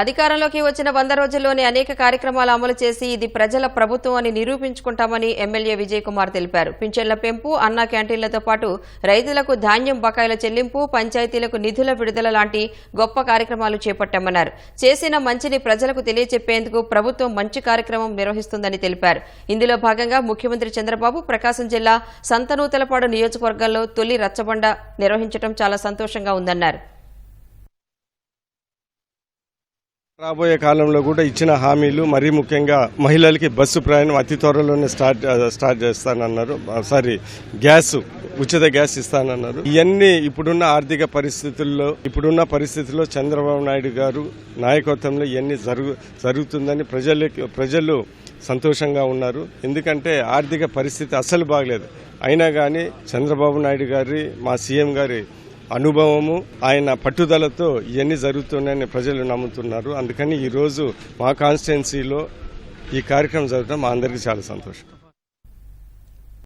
అధికారంలోకి వచ్చిన వంద రోజుల్లోనే అనేక కార్యక్రమాలు అమలు చేసి ఇది ప్రజల ప్రభుత్వం అని నిరూపించుకుంటామని ఎమ్మెల్యే విజయ్ కుమార్ తెలిపారు. పింఛన్ల పెంపు అన్నా క్యాంటీన్లతో పాటు రైతులకు ధాన్యం బకాయిల చెల్లింపు పంచాయతీలకు నిధుల విడుదల లాంటి గొప్ప కార్యక్రమాలు చేపట్టామన్నారు. చేసిన మంచిని ప్రజలకు తెలియచెప్పేందుకు ప్రభుత్వం మంచి కార్యక్రమం నిర్వహిస్తుందని తెలిపారు. ఇందులో భాగంగా ముఖ్యమంత్రి చంద్రబాబు ప్రకాశం జిల్లా సంతనూతలపాడు నియోజకవర్గంలో తొలి రచ్చబండ నిర్వహించడం చాలా సంతోషంగా ఉందన్నారు. రాబోయే కాలంలో కూడా ఇచ్చిన హామీలు మరీ ముఖ్యంగా మహిళలకి బస్సు ప్రయాణం అతి త్వరలోనే స్టార్ట్ స్టార్ట్ చేస్తానన్నారు. సారీ గ్యాస్ ఉచిత గ్యాస్ ఇస్తానన్నారు. ఇవన్నీ ఇప్పుడున్న ఆర్థిక పరిస్థితుల్లో ఇప్పుడున్న పరిస్థితుల్లో చంద్రబాబు నాయుడు గారు నాయకత్వంలో ఇవన్నీ జరుగు జరుగుతుందని ప్రజలకి ప్రజలు సంతోషంగా ఉన్నారు. ఎందుకంటే ఆర్థిక పరిస్థితి అస్సలు బాగలేదు. అయినా కానీ చంద్రబాబు నాయుడు గారి మా సీఎం గారి అనుభవము ఆయన పట్టుదలతో ఇవన్నీ జరుగుతున్నాయని ప్రజలు నమ్ముతున్నారు. అందుకని ఈరోజు మా కాన్స్టిట్యున్సీలో ఈ కార్యక్రమం జరగడం మా అందరికీ చాలా సంతోషం.